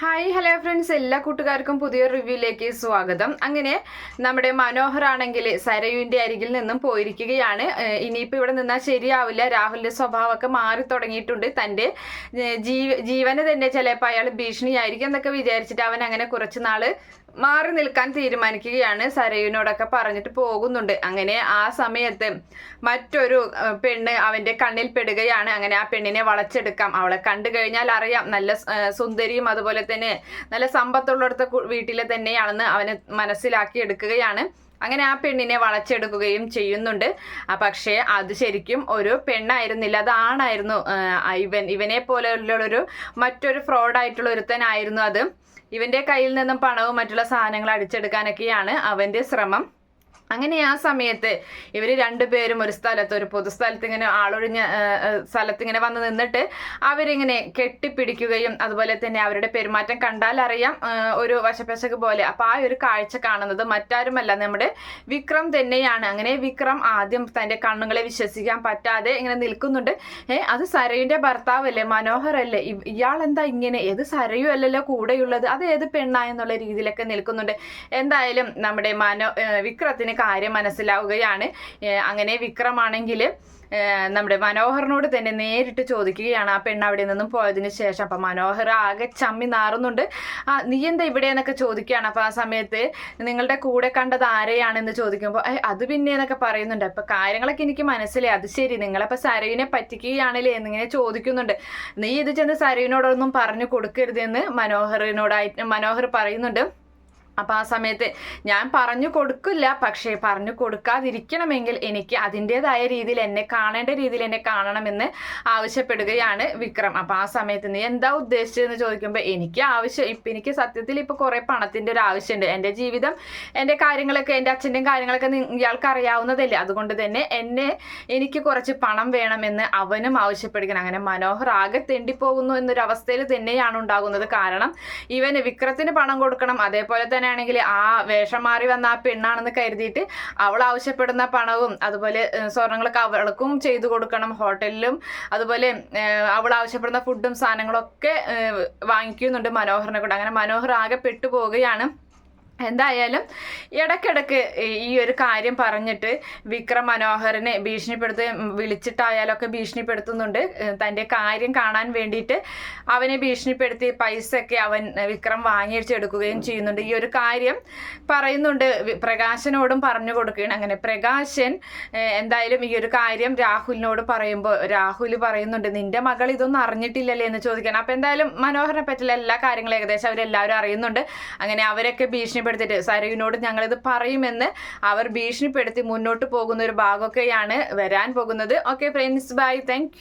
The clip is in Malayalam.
ഹായ് ഹലോ ഫ്രണ്ട്സ് എല്ലാ കൂട്ടുകാർക്കും പുതിയൊരു റിവ്യൂയിലേക്ക് സ്വാഗതം. അങ്ങനെ നമ്മുടെ മനോഹർ ആണെങ്കിൽ സരയുവിന്റെ അരികിൽ നിന്നും പോയിരിക്കുകയാണ്. ഇനിയിപ്പോൾ ഇവിടെ നിന്നാൽ ശരിയാവില്ല. രാഹുലിന്റെ സ്വഭാവമൊക്കെ മാറി തുടങ്ങിയിട്ടുണ്ട്. തന്റെ ജീവ ജീവന് തന്നെ ചിലപ്പോൾ അയാൾ ഭീഷണിയായിരിക്കും എന്നൊക്കെ വിചാരിച്ചിട്ട് അവൻ അങ്ങനെ കുറച്ച് നാൾ മാറി നിൽക്കാൻ തീരുമാനിക്കുകയാണ്. സരയുവിനോടൊക്കെ പറഞ്ഞിട്ട് പോകുന്നുണ്ട്. അങ്ങനെ ആ സമയത്ത് മറ്റൊരു പെണ്ണ് അവന്റെ കണ്ണിൽ പെടുകയാണ്. അങ്ങനെ ആ പെണ്ണിനെ വളച്ചെടുക്കാം. അവളെ കണ്ടു കഴിഞ്ഞാൽ അറിയാം. നല്ല സുന്ദരിയും അതുപോലെ തന്നെ നല്ല സമ്പത്തുള്ളിടത്ത വീട്ടിലെ തന്നെയാണെന്ന് അവന് മനസ്സിലാക്കി എടുക്കുകയാണ്. അങ്ങനെ ആ പെണ്ണിനെ വളച്ചെടുക്കുകയും ചെയ്യുന്നുണ്ട്. പക്ഷേ അത് ശരിക്കും ഒരു പെണ്ണായിരുന്നില്ല. അത് ആണായിരുന്നു ഏഹ്, ഇവൻ. ഇവനെ പോലെയുള്ളൊരു മറ്റൊരു ഫ്രോഡായിട്ടുള്ള ഒരുത്തനായിരുന്നു അത്. ഇവന്റെ കയ്യിൽ നിന്നും പണവും മറ്റുള്ള സാധനങ്ങൾ അടിച്ചെടുക്കാനൊക്കെയാണ് അവന്റെ ശ്രമം. അങ്ങനെ ആ സമയത്ത് ഇവർ രണ്ടുപേരും ഒരു സ്ഥലത്ത് ഒരു പൊതുസ്ഥലത്ത് ഇങ്ങനെ ആളൊഴിഞ്ഞ സ്ഥലത്ത് ഇങ്ങനെ വന്ന് നിന്നിട്ട് അവരിങ്ങനെ കെട്ടിപ്പിടിക്കുകയും അതുപോലെ തന്നെ അവരുടെ പെരുമാറ്റം കണ്ടാൽ അറിയാം ഒരു വശപ്പശക്ക് പോലെ. അപ്പൊ ആ ഒരു കാഴ്ച കാണുന്നത് മറ്റാരുമല്ല. നമ്മുടെ വിക്രം തന്നെയാണ്. അങ്ങനെ വിക്രം ആദ്യം തന്റെ കണ്ണുകളെ വിശ്വസിക്കാൻ പറ്റാതെ ഇങ്ങനെ നിൽക്കുന്നുണ്ട്. ഏ അത് സരയുടെ ഭർത്താവല്ലേ? മനോഹരല്ലേ? ഇയാൾ എന്താ ഇങ്ങനെ? ഏത് സരയും അല്ലല്ലോ കൂടെയുള്ളത്? അത് ഏത് പെണ്ണായെന്നുള്ള രീതിയിലൊക്കെ നിൽക്കുന്നുണ്ട്. എന്തായാലും നമ്മുടെ മനോ വിക്രത്തിന് കാര്യം മനസ്സിലാവുകയാണ്. അങ്ങനെ വിക്രമാണെങ്കിൽ നമ്മുടെ മനോഹറിനോട് തന്നെ നേരിട്ട് ചോദിക്കുകയാണ് ആ പെണ്ണ് അവിടെ നിന്നും പോയതിനു ശേഷം അപ്പം മനോഹർ ആകെ ചമ്മി നാറുന്നുണ്ട്. ആ നീ എന്താ ഇവിടെ എന്നൊക്കെ ചോദിക്കുകയാണ്. അപ്പം ആ സമയത്ത് നിങ്ങളുടെ കൂടെ കണ്ടത് ആരെയാണെന്ന് ചോദിക്കുമ്പോൾ അത് പിന്നെ എന്നൊക്കെ പറയുന്നുണ്ട്. അപ്പം കാര്യങ്ങളൊക്കെ എനിക്ക് മനസ്സിലായി. അത് ശരി നിങ്ങളപ്പോൾ സരയുവിനെ പറ്റിക്കുകയാണല്ലേ എന്നിങ്ങനെ ചോദിക്കുന്നുണ്ട്. നീ ഇത് ചെന്ന് സരയുവിനോടൊന്നും പറഞ്ഞു കൊടുക്കരുതെന്ന് മനോഹറിനോടായിട്ട് മനോഹർ പറയുന്നുണ്ട്. അപ്പൊ ആ സമയത്ത് ഞാൻ പറഞ്ഞു കൊടുക്കില്ല പക്ഷേ പറഞ്ഞു കൊടുക്കാതിരിക്കണമെങ്കിൽ എനിക്ക് അതിന്റെതായ രീതിയിൽ എന്നെ കാണേണ്ട രീതിയിൽ എന്നെ കാണണമെന്ന് ആവശ്യപ്പെടുകയാണ് വിക്രം. അപ്പം ആ സമയത്ത് നീ എന്താ ഉദ്ദേശിച്ചതെന്ന് ചോദിക്കുമ്പോൾ എനിക്ക് ആവശ്യം ഇപ്പം എനിക്ക് സത്യത്തിൽ ഇപ്പോൾ കുറേ പണത്തിന്റെ ഒരു ആവശ്യമുണ്ട് എന്റെ ജീവിതം എന്റെ കാര്യങ്ങളൊക്കെ എന്റെ അച്ഛന്റെയും കാര്യങ്ങളൊക്കെ ഇയാൾക്ക് അറിയാവുന്നതല്ലേ. അതുകൊണ്ട് തന്നെ എന്നെ എനിക്ക് കുറച്ച് പണം വേണമെന്ന് അവനും ആവശ്യപ്പെടുകയാണ്. അങ്ങനെ മനോഹർ ആകെ തെണ്ടിപ്പോകുന്നു എന്നൊരു അവസ്ഥയിൽ തന്നെയാണ് ഉണ്ടാകുന്നത്. കാരണം ഇവന് വിക്രത്തിന് പണം കൊടുക്കണം അതേപോലെ തന്നെ ആണെങ്കിൽ ആ വേഷം മാറി വന്ന ആ പെണ്ണാണെന്ന് കരുതിയിട്ട് അവൾ ആവശ്യപ്പെടുന്ന പണവും അതുപോലെ സ്വർണങ്ങളൊക്കെ അവൾക്കും ചെയ്തു കൊടുക്കണം. ഹോട്ടലിലും അതുപോലെ അവൾ ആവശ്യപ്പെടുന്ന ഫുഡും സാധനങ്ങളൊക്കെ വാങ്ങിക്കുന്നുണ്ട് മനോഹറിനെ കൊണ്ട്. അങ്ങനെ മനോഹർ ആകെ പെട്ടുപോവുകയാണ്. എന്തായാലും ഇടയ്ക്കിടയ്ക്ക് ഈ- ഒരു കാര്യം പറഞ്ഞിട്ട് വിക്രം മനോഹരനെ ഭീഷണിപ്പെടുത്തി വിളിച്ചിട്ടായാലൊക്കെ ഭീഷണിപ്പെടുത്തുന്നുണ്ട്. തന്റെ കാര്യം കാണാൻ വേണ്ടിയിട്ട് അവനെ ഭീഷണിപ്പെടുത്തി പൈസ ഒക്കെ അവൻ വിക്രം വാങ്ങിച്ചെടുക്കുകയും ചെയ്യുന്നുണ്ട്. ഈ ഒരു കാര്യം പറയുന്നുണ്ട്. പ്രകാശനോടും പറഞ്ഞു കൊടുക്കുകയാണ്. അങ്ങനെ പ്രകാശൻ എന്തായാലും ഈ ഒരു കാര്യം രാഹുലിനോട് പറയുമ്പോൾ രാഹുൽ പറയുന്നുണ്ട് നിന്റെ മകൾ ഇതൊന്നും അറിഞ്ഞിട്ടില്ലല്ലേ എന്ന് ചോദിക്കാൻ അപ്പം എന്തായാലും മനോഹരനെ പറ്റിയുള്ള എല്ലാ കാര്യങ്ങളും ഏകദേശം അവരെല്ലാവരും അറിയുന്നുണ്ട്. അങ്ങനെ അവരൊക്കെ ഭീഷണിപ്പെടുത്തിയിട്ട് സരയുനോട് ഞങ്ങളിത് പറയുമെന്ന് അവർ ഭീഷണിപ്പെടുത്തി മുന്നോട്ട് പോകുന്ന ഒരു ഭാഗമൊക്കെയാണ് വരാൻ പോകുന്നത്. Okay friends bye thank